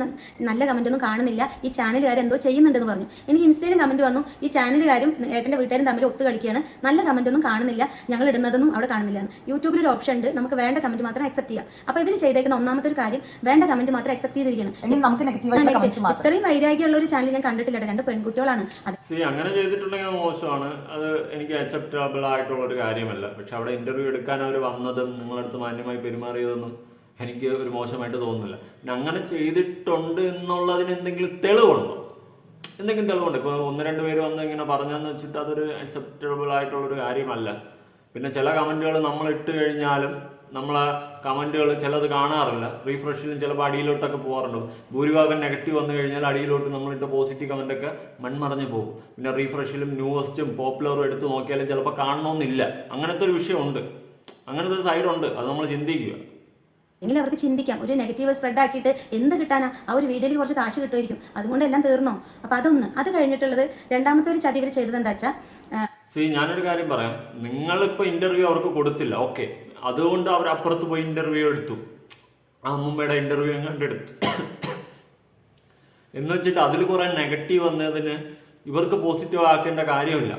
നല്ല കമന്റ് ഒന്നും കാണുന്നില്ല. ഈ ചാനലുകാർ എന്തോ ചെയ്യുന്നുണ്ടെന്ന് പറഞ്ഞു. എനിക്ക് ഇൻസ്റ്റയിലും കമന്റ് വന്നു. ഈ ചാനലുകാരും ഏട്ടന്റെ വീട്ടുകാരും തമ്മിൽ ഒത്തു കളിക്കുകയാണ്. നല്ല കമന്റ് ഒന്നും കാണുന്നില്ല. ഞങ്ങൾ ഇടുന്നതൊന്നും അവിടെ കാണുന്നില്ല. യൂട്യൂബിൽ ഒരു ഓപ്ഷൻ ഉണ്ട്. നമുക്ക് വേണ്ട കമന്റ് മാത്രം അക്സെപ്റ്റ് ചെയ്യാം. അപ്പൊ ഇവർ ചെയ്തേക്കുന്ന ഒന്നാമത്തെ ഒരു കാര്യം വേണ്ട കമന്റ് മാത്രം അക്സെപ്റ്റ് ചെയ്തിരിക്കണം ഐ നമുക്ക് നെഗറ്റീവായിട്ടുള്ള കമന്റ്സ് മാത്രം. ഇത്രയും വൈരാഗ്യമുള്ള ഒരു ചാനൽ ഞാൻ കണ്ടിട്ടില്ല രണ്ട് പെൺകുട്ടികളാണ്. സി അങ്ങനെ ചെയ്തിട്ടുണ്ടെങ്കിൽ മോശമാണ്. അത് എനിക്ക് അക്സെപ്റ്റബിൾ ആയിട്ടുള്ള ഒരു കാര്യമല്ല. പക്ഷെ അവിടെ ഇന്റർവ്യൂ എടുക്കാൻ അവർ വന്നതും നിങ്ങളടുത്ത് മാന്യമായി പെരുമാറിയതൊന്നും എനിക്ക് ഒരു മോശമായിട്ട് തോന്നുന്നില്ല. അങ്ങനെ ചെയ്തിട്ടുണ്ട് എന്നുള്ളതിന് എന്തെങ്കിലും തെളിവുണ്ടോ? എന്തെങ്കിലും തെളിവുണ്ട്? ഇപ്പോൾ ഒന്ന് രണ്ട് പേര് വന്ന് ഇങ്ങനെ പറഞ്ഞെന്ന് വെച്ചിട്ട് അതൊരു അക്സെപ്റ്റബിൾ ആയിട്ടുള്ളൊരു കാര്യമല്ല. പിന്നെ ചില കമന്റുകൾ നമ്മൾ ഇട്ട് കഴിഞ്ഞാലും നമ്മളെ കമന്റുകൾ ചിലത് കാണാറില്ല. റീഫ്രഷിലും ചിലപ്പോൾ അടിയിലോട്ടൊക്കെ പോകാറുണ്ട് ഭൂരിഭാഗം നെഗറ്റീവ് വന്നു കഴിഞ്ഞാൽ അടിയിലോട്ട് നമ്മളിട്ട് പോസിറ്റീവ് കമന്റൊക്കെ മൺമറഞ്ഞു പോകും. പിന്നെ റീഫ്രഷിലും ന്യൂവസ്റ്റും പോപ്പുലറും എടുത്ത് നോക്കിയാലും ചിലപ്പോൾ കാണണമെന്നില്ല അങ്ങനത്തെ ഒരു വിഷയമുണ്ട്. അങ്ങനത്തെ ഒരു സൈഡുണ്ട് അത് നമ്മൾ ചിന്തിക്കുക. എങ്കിൽ അവർക്ക് ചിന്തിക്കാം. ഒരു നെഗറ്റീവ് സ്പ്രെഡ് ആക്കിയിട്ട് എന്ത് കിട്ടാനാ? ആ ഒരു വീഡിയോയിൽ കുറച്ച് കാശ് കിട്ടുമായിരിക്കും. അതുകൊണ്ട് എല്ലാം തീർന്നോ? അപ്പൊ അതൊന്ന്. അത് കഴിഞ്ഞിട്ടുള്ളത് രണ്ടാമത്തെ ഒരു ചതി ഇവർ ചെയ്തത് എന്താ വെച്ചാൽ ഞാനൊരു കാര്യം പറയാം. നിങ്ങൾ നിങ്ങളിപ്പോൾ ഇന്റർവ്യൂ അവർക്ക് കൊടുത്തില്ല. ഓക്കെ. അതുകൊണ്ട് അവർ അപ്പുറത്ത് പോയി ഇന്റർവ്യൂ എടുത്തു. ആ അമ്മൂമ്മയുടെ ഇന്റർവ്യൂ എങ്ങാണ്ട് എടുത്തു. എന്ന് വെച്ചിട്ട് അതിൽ കുറെ നെഗറ്റീവ് വന്നതിന് ഇവർക്ക് പോസിറ്റീവ് ആക്കേണ്ട കാര്യമില്ല.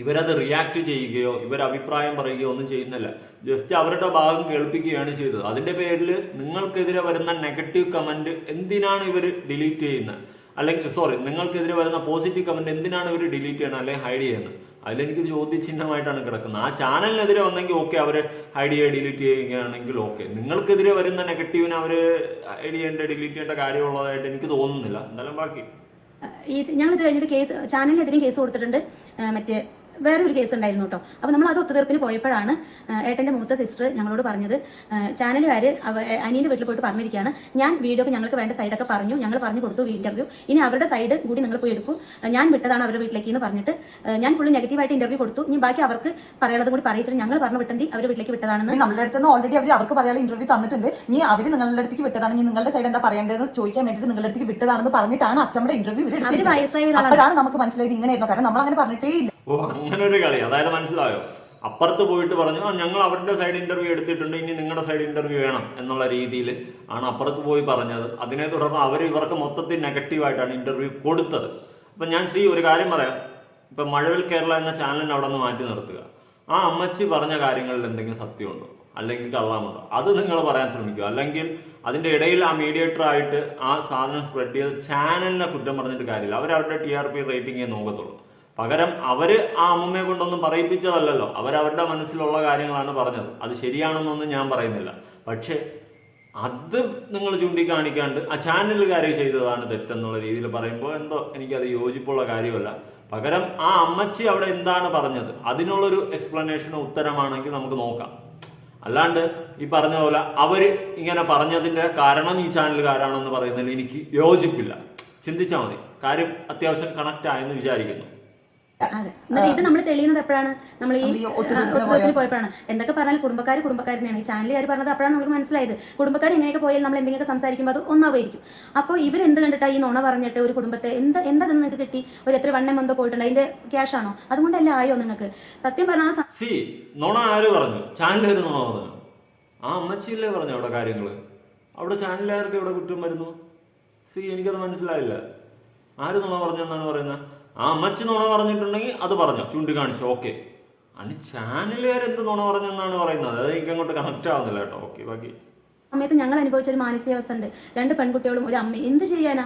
ഇവരത് റിയാക്ട് ചെയ്യുകയോ ഇവർ അഭിപ്രായം പറയുകയോ ഒന്നും ചെയ്യുന്നില്ല. ജസ്റ്റ് അവരുടെ ഭാഗം കേൾപ്പിക്കുകയാണ് ചെയ്തത്. അതിന്റെ പേരിൽ നിങ്ങൾക്കെതിരെ വരുന്ന നെഗറ്റീവ് കമന്റ് എന്തിനാണ് ഇവർ ഡിലീറ്റ് ചെയ്യുന്നത്? അല്ലെങ്കിൽ സോറി നിങ്ങൾക്കെതിരെ വരുന്ന പോസിറ്റീവ് കമന്റ് എന്തിനാണ് ഇവർ ഡിലീറ്റ് ചെയ്യണം അല്ലെങ്കിൽ ഹൈഡ് ചെയ്യുന്നത്? അതിലെനിക്ക് ചോദ്യചിഹ്നമായിട്ടാണ് കിടക്കുന്നത്. ആ ചാനലിനെതിരെ വന്നെങ്കിൽ ഓക്കെ അവർ ഹൈഡ് ചെയ്യുക ഡിലീറ്റ് ചെയ്യുകയാണെങ്കിൽ ഓക്കെ നിങ്ങൾക്കെതിരെ വരുന്ന നെഗറ്റീവിനെ അവർ ഹൈഡ് ചെയ്യേണ്ട ഡിലീറ്റ് ചെയ്യേണ്ട കാര്യമുള്ളതായിട്ട് എനിക്ക് തോന്നുന്നില്ല. എന്തായാലും ബാക്കി. ഈ ഞങ്ങളിത് കഴിഞ്ഞിട്ട് കേസ് ചാനലിനെതിരെയും കേസ് കൊടുത്തിട്ടുണ്ട്. മറ്റേ വേറെ ഒരു കേസ് ഉണ്ടായിരുന്നു കേട്ടോ. അപ്പോൾ നമ്മൾ അത് ഒത്തുതീർപ്പിന് പോയപ്പോഴാണ് ഏട്ടന്റെ ഏട്ടന്റെ മൂത്ത സിസ്റ്റർ ഞങ്ങളോട് പറഞ്ഞത് ചാനലുകാർ അനിയന്റെ വീട്ടിൽ പോയിട്ട് പറഞ്ഞിരിക്കുകയാണ് ഞാൻ വീഡിയോക്ക് ഞങ്ങൾക്ക് വേണ്ട സൈഡൊക്കെ പറഞ്ഞു ഞങ്ങൾ പറഞ്ഞു കൊടുത്തു ഇന്റർവ്യൂ ഇനി അവരുടെ സൈഡ് കൂടി നിങ്ങൾ പോയി എടുക്കൂ. ഞാൻ വിട്ടതാണ് അവരുടെ വീട്ടിലേക്ക് എന്ന് പറഞ്ഞിട്ട് ഞാൻ ഫുള്ള് നെഗറ്റീവായിട്ട് ഇന്റർവ്യൂ കൊടുത്തു. ഇനി ബാക്കി അവർക്ക് പറയാനുള്ളത് കൂടി പറയിച്ചിട്ട് ഞങ്ങൾ പറഞ്ഞു വിട്ടെങ്കിൽ അവരുടെ വീട്ടിലേക്ക് വിട്ടതാണെന്ന്. നമ്മുടെ അടുത്ത് നിന്ന് ഓൾറെഡി അവർ അവർക്ക് പറയാനുള്ള ഇന്റർവ്യൂ തന്നിട്ടുണ്ട്. ഇനി അവർ നിങ്ങളുടെ അടുത്തേക്ക് വിട്ടതാണ്. ഇനി നിങ്ങളുടെ സൈഡ് എന്താ പറയേണ്ടതെന്ന് ചോദിക്കാൻ വേണ്ടിയിട്ട് നിങ്ങളുടെ അടുത്തേക്ക് വിട്ടതാണെന്ന് പറഞ്ഞിട്ടാണ് അച്ഛമ്മയുടെ ഇന്റർവ്യൂ. അപ്പോഴാണ് നമുക്ക് മനസ്സിലായത് ഇങ്ങനെയായിരുന്നു. കാരണം നമ്മൾ അങ്ങനെ പറഞ്ഞിട്ടേ ഇല്ല. അങ്ങനെ ഒരു കളി. അതായത് മനസ്സിലായോ? അപ്പുറത്ത് പോയിട്ട് പറഞ്ഞു ആ ഞങ്ങൾ അവരുടെ സൈഡ് ഇന്റർവ്യൂ എടുത്തിട്ടുണ്ട് ഇനി നിങ്ങളുടെ സൈഡ് ഇന്റർവ്യൂ വേണം എന്നുള്ള രീതിയിൽ ആണ് അപ്പുറത്ത് പോയി പറഞ്ഞത്. അതിനെ തുടർന്ന് അവർ ഇവർക്ക് മൊത്തത്തിൽ നെഗറ്റീവായിട്ടാണ് ഇന്റർവ്യൂ കൊടുത്തത്. അപ്പം ഞാൻ സി ഒരു കാര്യം പറയാം. ഇപ്പം മഴവിൽ കേരള എന്ന ചാനലിനെ അവിടെ നിന്ന് മാറ്റി നിർത്തുക. ആ അമ്മച്ചി പറഞ്ഞ കാര്യങ്ങളിൽ എന്തെങ്കിലും സത്യമുണ്ടോ? അല്ലെങ്കിൽ കള്ളാമുണ്ടോ? അത് നിങ്ങൾ പറയാൻ ശ്രമിക്കുക. അല്ലെങ്കിൽ അതിന്റെ ഇടയിൽ ആ മീഡിയേറ്റർ ആയിട്ട് ആ സാധനം സ്പ്രെഡ് ചെയ്ത് ചാനലിനെ കുറ്റം പറഞ്ഞിട്ട് കാര്യമില്ല. അവർ അവരുടെ ടി ആർ പി റേറ്റിംഗേ നോക്കത്തുള്ളൂ. പകരം അവർ ആ അമ്മമ്മയെ കൊണ്ടൊന്നും പറയിപ്പിച്ചതല്ലല്ലോ. അവരവരുടെ മനസ്സിലുള്ള കാര്യങ്ങളാണ് പറഞ്ഞത്. അത് ശരിയാണെന്നൊന്നും ഞാൻ പറയുന്നില്ല. പക്ഷേ അത് നിങ്ങൾ ചൂണ്ടിക്കാണിക്കാണ്ട് ആ ചാനലുകാരെ ചെയ്തതാണ് തെറ്റെന്നുള്ള രീതിയിൽ പറയുമ്പോൾ എന്തോ എനിക്കത് യോജിപ്പുള്ള കാര്യമല്ല. പകരം ആ അമ്മച്ചി അവിടെ എന്താണ് പറഞ്ഞത്? അതിനുള്ളൊരു എക്സ്പ്ലനേഷനോ ഉത്തരമാണെങ്കിൽ നമുക്ക് നോക്കാം. അല്ലാണ്ട് ഈ പറഞ്ഞ പോലെ അവർ ഇങ്ങനെ പറഞ്ഞതിന്റെ കാരണം ഈ ചാനലുകാരാണെന്ന് പറയുന്നതിൽ എനിക്ക് യോജിപ്പില്ല. ചിന്തിച്ചാൽ മതി. കാര്യം അത്യാവശ്യം കണക്റ്റ് ആയെന്ന് വിചാരിക്കുന്നു. എന്നിട്ട് ഇത് നമ്മൾ തെളിയുന്നത് എപ്പോഴാണ്? നമ്മൾ ഈ ഒത്തുതീർപ്പിന് പോയപ്പോഴാണ്. എന്തൊക്കെ പറഞ്ഞാൽ കുടുംബക്കാർ കുടുംബക്കാർ തന്നെയാണ്. ഈ ചാനലുകാർ പറഞ്ഞത് അപ്പോഴാണ് നമുക്ക് മനസ്സിലായത്. കുടുംബക്കാർ എങ്ങനെയൊക്കെ പോയാൽ നമ്മൾ എന്തെങ്കിലും സംസാരിക്കുമ്പോൾ അത് ഒന്നാവുമായിരിക്കും അപ്പോൾ ഇവർ എന്ത് കണ്ടിട്ടാ ഈ നുണ പറഞ്ഞിട്ട് ഒരു കുടുംബത്തെ എന്ത് എന്താ നിങ്ങൾക്ക് കിട്ടി? ഒരു എത്ര വണ്ണം എന്തോ പോയിട്ടുണ്ട്. അതിന്റെ ക്യാഷ് ആണോ? അതുകൊണ്ടല്ല ആയോ നിങ്ങൾക്ക്? സത്യം പറഞ്ഞാൽ സി നുണ ആര് പറഞ്ഞു? ചാനലുകാർ നുണ പറഞ്ഞു. ആ അമ്മച്ചില്ലേ പറഞ്ഞു അവിടെ കാര്യങ്ങൾ അവിടെ ചാനലുകാർക്ക് ഇവിടെ കുറ്റം വരുന്നു സി എനിക്കത് മനസ്സിലായില്ല. ആര് നുണ പറഞ്ഞെന്നാണ് പറയുന്നത് ആ അമ്മച്ചി നുണ പറഞ്ഞിട്ടുണ്ടെങ്കിൽ അത് പറഞ്ഞോ. ചൂണ്ടിക്കാണിച്ചു ഓക്കെ. അതിന് ചാനലുകാർ എന്ത് നുണ പറഞ്ഞെന്നാണ് പറയുന്നത്? അത് എനിക്ക് അങ്ങോട്ട് കണക്ട് ആവുന്നില്ല കേട്ടോ. ഓക്കെ ബാക്കി. സമയത്ത് ഞങ്ങൾ അനുഭവിച്ച ഒരു മാനസികാവസ്ഥ ഉണ്ട്. രണ്ട് പെൺകുട്ടികളും ഒരു അമ്മ എന്ത് ചെയ്യാനാ?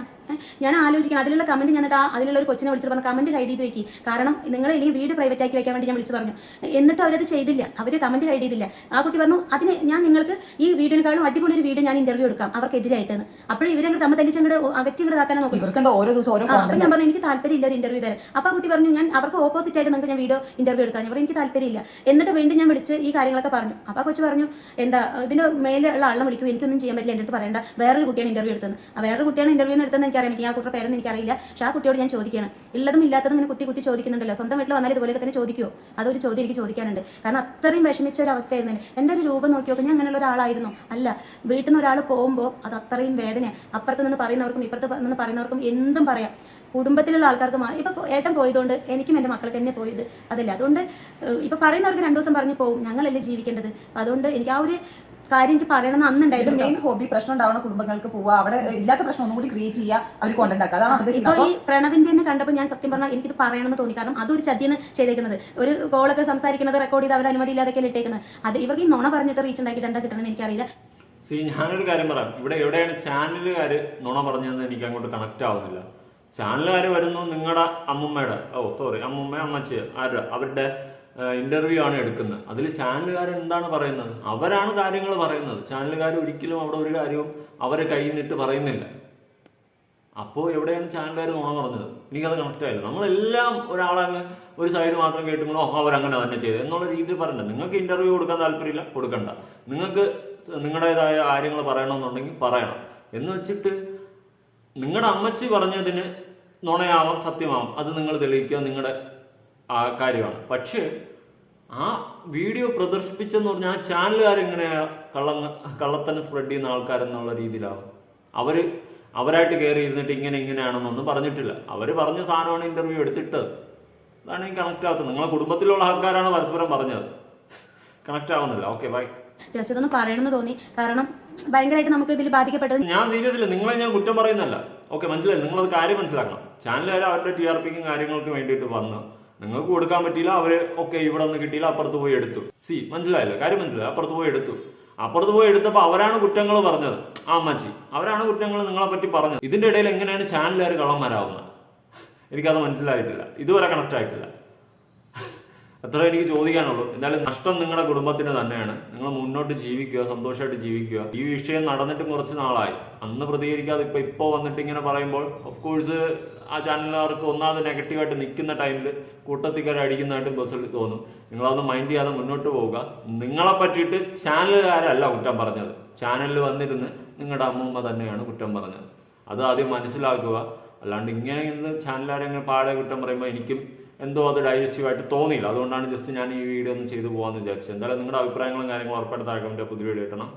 ഞാൻ ആലോചിക്കണം. അതിലുള്ള കമന്റ് ഞാൻ ആ അതിലുള്ള ഒരു കൊച്ചിനെ വിളിച്ചിട്ട് പറഞ്ഞു കമന്റ് ഹൈഡ് ചെയ്ത് വെക്കി. കാരണം നിങ്ങൾ ഇല്ലെങ്കിൽ വീട് പ്രൈവറ്റ് ആക്കി വെക്കാൻ വേണ്ടി ഞാൻ വിളിച്ചു പറഞ്ഞു. എന്നിട്ട് അവരത് ചെയ്തില്ല. അവർ കമന്റ് ഹൈഡ് ചെയ്തില്ല. ആ കുട്ടി പറഞ്ഞു അതിന് ഞാൻ നിങ്ങൾക്ക് ഈ വീടിനെക്കാളും അടിപൊളി ഒരു വീട് ഞാൻ ഇന്റർവ്യൂ എടുക്കാം. അവർക്കെതിരായിട്ട് അപ്പോൾ ഇവരെ തമ്മിൽ തല്ലിച്ചങ്ങോട്ട് അകറ്റി ഇങ്ങോട്ട് ആക്കാനാ നോക്കി. അപ്പൊ ഞാൻ പറഞ്ഞു എനിക്ക് താല്പര്യമില്ല ഒരു ഇന്റർവ്യൂ തരാൻ. അപ്പൊ ആ കുട്ടി പറഞ്ഞു ഞാൻ അവർക്ക് ഓപ്പോസിറ്റ് ആയിട്ട് നിങ്ങൾക്ക് ഞാൻ വീഡിയോ ഇന്റർവ്യൂ എടുക്കാൻ പറഞ്ഞു എനിക്ക് താല്പര്യമില്ല. എന്നിട്ട് വീണ്ടും ഞാൻ വിളിച്ച് ഈ കാര്യങ്ങളൊക്കെ പറഞ്ഞു. അപ്പൊ ആ കൊച്ചു പറഞ്ഞു എന്താ ഇതിന് ഉള്ള ആളെ വിളിക്കും. എനിക്കൊന്നും ചെയ്യാൻ പറ്റില്ല. എന്റെ അടുത്ത് പറയണ്ട. വേറൊരു കുട്ടിയാണ് ഇന്റർവ്യൂ എടുത്തത് വേറൊരു കുട്ടിയാണ് ഇന്റർവ്യൂ എടുത്തതെന്ന് എനിക്കറിയാം എനിക്ക് ആ കുട്ടിയുടെ പേരൊന്നും എനിക്കറിയില്ല. പക്ഷെ ആ കുട്ടിയോട് ഞാൻ ചോദിക്കണം ഉള്ളതും ഇല്ലാത്തതും ഇങ്ങനെ കുത്തി കുത്തി ചോദിക്കുന്നുണ്ടല്ലോ. സ്വന്തം വീട്ടിൽ വന്നാൽ ഇതുപോലെയൊക്കെ തന്നെ ചോദിക്കുമോ അതൊരു ചോദ്യം എനിക്ക് ചോദിക്കാനുണ്ട്. കാരണം അത്രയും വിഷമിച്ച ഒരു അവസ്ഥയായിരുന്നു എന്റെ ഒരു രൂപം നോക്കി നോക്കി ഞാൻ അങ്ങനെയുള്ള ഒരാളായിരുന്നു. അല്ല വീട്ടിൽ നിന്ന് ഒരാൾ പോകുമ്പോൾ അത് അത്രയും വേദനയാണ് അപ്പുറത്ത് നിന്ന് പറയുന്നവർക്കും ഇപ്പുറത്ത് നിന്ന് പറയുന്നവർക്കും എന്തും പറയാം. കുടുംബത്തിലുള്ള ആൾക്കാർക്ക് ഇപ്പൊ ഏട്ടൻ പോയതുകൊണ്ട് എനിക്കും എന്റെ മക്കൾക്ക് തന്നെ പോയത് അതല്ല. അതുകൊണ്ട് ഇപ്പൊ പറയുന്നവർക്ക് രണ്ടു ദിവസം പറഞ്ഞു പോകും ഞങ്ങളല്ലേ ജീവിക്കേണ്ടത്. അതുകൊണ്ട് എനിക്ക് ആ ഒരു കാര്യം എനിക്ക് പറയണമെന്ന് അന്നുണ്ടായിരുന്നു മെയിൻ ഹോബി പ്രശ്നം ഉണ്ടാവുന്ന കുടുംബങ്ങൾക്ക് പോവുക. അവിടെ ഇല്ലാത്ത പ്രശ്നം ഒന്നും കൂടി ക്രിയേറ്റ് ചെയ്യുക അവർ കോണ്ടന്റ് ആക്കുക. അതാണ് അവരുടെ ഇപ്പോൾ ചിന്ത ഈ പ്രണവിന്റെ തന്നെ കണ്ടപ്പോൾ ഞാൻ സത്യം പറഞ്ഞാൽ എനിക്കിത് പറയണമെന്ന് തോന്നി. കാരണം അതൊരു ചതിയെന്ന് ചെയ്തേക്കുന്നത്. ഒരു കോളൊക്കെ സംസാരിക്കുന്നത് റെക്കോർഡ് ചെയ്ത് അവർ അനുമതി ഇല്ലാതെ ഇട്ടേക്കുന്നത്. അത് ഇവർക്ക് ഈ നുണ പറഞ്ഞിട്ട് റീച്ച് ഉണ്ടാക്കിയിട്ട് എന്താ കിട്ടണമെന്ന് എനിക്കറിയില്ല. സി ഞാനൊരു കാര്യം പറയാം. ഇവിടെ എവിടെയാണ് ചാനലുകാർ നുണ പറഞ്ഞതെന്ന് എനിക്ക് അങ്ങോട്ട് കണക്റ്റ് ആവുന്നില്ല. ചാനലുകാർ വരുന്നു നിങ്ങളുടെ അമ്മുമ്മയുടെ ഓ സോറി അമ്മുമ്മ അമ്മച്ചി ആരുടെ? അവരുടെ ഇന്റർവ്യൂ ആണ് എടുക്കുന്നത്. അതിൽ ചാനലുകാർ എന്താണ് പറയുന്നത്? അവരാണ് കാര്യങ്ങൾ പറയുന്നത്. ചാനലുകാർ ഒരിക്കലും അവിടെ ഒരു കാര്യവും അവരെ കയ്യിൽ നിന്നിട്ട് പറയുന്നില്ല. അപ്പോൾ എവിടെയാണ് ചാനലുകാർ നുണ പറഞ്ഞത്? എനിക്കത് കണക്റ്റായില്ല നമ്മളെല്ലാം ഒരാളങ്ങ് ഒരു സൈഡ് മാത്രം കേട്ടുമ്പോൾ ഓ അവരങ്ങനെ തന്നെ ചെയ്തു. എന്നുള്ള രീതിയിൽ പറയണ്ട. നിങ്ങൾക്ക് ഇന്റർവ്യൂ കൊടുക്കാൻ താല്പര്യമില്ല കൊടുക്കണ്ട. നിങ്ങൾക്ക് നിങ്ങളുടേതായ കാര്യങ്ങൾ പറയണമെന്നുണ്ടെങ്കിൽ പറയണം. എന്ന് വെച്ചിട്ട് നിങ്ങളുടെ അമ്മച്ചി പറഞ്ഞതിന് നുണയാവാം സത്യമാവാം. അത് നിങ്ങൾ തെളിയിക്കുക നിങ്ങളുടെ ആ കാര്യമാണ്. പക്ഷേ ആ വീഡിയോ പ്രദർശിപ്പിച്ചെന്ന് പറഞ്ഞാൽ ആ ചാനലുകാരെങ്ങനെ കള്ള കള്ളത്തന്നെ സ്പ്രെഡ് ചെയ്യുന്ന ആൾക്കാരെന്നുള്ള രീതിയിലാവും. അവർ അവരായിട്ട് കയറി ഇരുന്നിട്ട് ഇങ്ങനെ ഇങ്ങനെയാണെന്നൊന്നും പറഞ്ഞിട്ടില്ല. അവർ പറഞ്ഞ സാധനമാണ് ഇന്റർവ്യൂ എടുത്തിട്ടത്. അതാണ് ഈ കണക്ട് ആവുന്നത്. നിങ്ങളെ കുടുംബത്തിലുള്ള ആൾക്കാരാണ് പരസ്പരം പറഞ്ഞത്. കണക്ട് ആവുന്നില്ല. ഓക്കെ ബൈ ജസ്റ്റ് ഇതൊന്ന് പറയണമെന്ന് തോന്നി. കാരണം ഭയങ്കരമായിട്ട് നമുക്ക് ഇതിൽ ബാധിക്കപ്പെട്ടത് ഞാൻ സീരിയസ്ലി നിങ്ങളെ ഞാൻ കുറ്റം പറയുന്നല്ല ഓക്കെ മനസ്സിലായി? നിങ്ങളത് കാര്യം മനസ്സിലാക്കണം. ചാനലുകാർ അവരുടെ ടി ആർ പിക്കും കാര്യങ്ങൾക്കും വേണ്ടിയിട്ട് വന്ന് നിങ്ങൾക്ക് കൊടുക്കാൻ പറ്റിയില്ല അവർ ഓക്കെ ഇവിടെ നിന്ന് കിട്ടിയില്ല അപ്പുറത്ത് പോയി എടുത്തു. സി മനസ്സിലായല്ലോ? കാര്യം മനസ്സിലായി? അപ്പുറത്ത് പോയി എടുത്തു. അപ്പുറത്ത് പോയി എടുത്തപ്പോൾ അവരാണ് കുറ്റങ്ങൾ പറഞ്ഞത്. ആ അമ്മച്ചി അവരാണ് കുറ്റങ്ങൾ നിങ്ങളെ പറ്റി പറഞ്ഞത്. ഇതിന്റെ ഇടയിൽ എങ്ങനെയാണ് ചാനലുകാർ കള്ളന്മാരാവുന്നത്? എനിക്കത് മനസ്സിലായിട്ടില്ല. ഇതുവരെ കണക്ട് ആയിട്ടില്ല. അത്ര എനിക്ക് ചോദിക്കാനുള്ളൂ. എന്തായാലും നഷ്ടം നിങ്ങളുടെ കുടുംബത്തിന് തന്നെയാണ്. നിങ്ങൾ മുന്നോട്ട് ജീവിക്കുക സന്തോഷമായിട്ട് ജീവിക്കുക. ഈ വിഷയം നടന്നിട്ട് കുറച്ച് നാളായി. അന്ന് പ്രതികരിക്കാതെ ഇപ്പൊ ഇപ്പൊ വന്നിട്ട് ഇങ്ങനെ പറയുമ്പോൾ ഓഫ് കോഴ്സ് ആ ചാനലുകാർക്ക് ഒന്നാമത് നെഗറ്റീവായിട്ട് നിൽക്കുന്ന ടൈമിൽ കൂട്ടത്തിൽ കയറി അടിക്കുന്നതായിട്ട് ബസ്സിൽ തോന്നും. നിങ്ങളതൊന്ന് മൈൻഡ് ചെയ്യാതെ മുന്നോട്ട് പോവുക. നിങ്ങളെ പറ്റിയിട്ട് ചാനലുകാരല്ല കുറ്റം പറഞ്ഞത്. ചാനലിൽ വന്നിരുന്ന് നിങ്ങളുടെ അമ്മൂമ്മ തന്നെയാണ് കുറ്റം പറഞ്ഞത്. അത് ആദ്യം മനസ്സിലാക്കുക. അല്ലാണ്ട് ഇങ്ങനെ ഇന്ന് ചാനലുകാരെ ഇങ്ങനെ പാടെ കുറ്റം പറയുമ്പോൾ എനിക്കും എന്തോ അത് ഡൈജസ്റ്റീവായിട്ട് തോന്നിയില്ല. അതുകൊണ്ടാണ് ജസ്റ്റ് ഞാൻ ഈ വീഡിയോ ഒന്ന് ചെയ്തു പോകാമെന്ന് വിചാരിച്ചത്. എന്തായാലും നിങ്ങളുടെ അഭിപ്രായങ്ങളും കാര്യങ്ങളും ഉറപ്പായിട്ട് താഴെ പുതിയ വീഡിയോ കിട്ടണം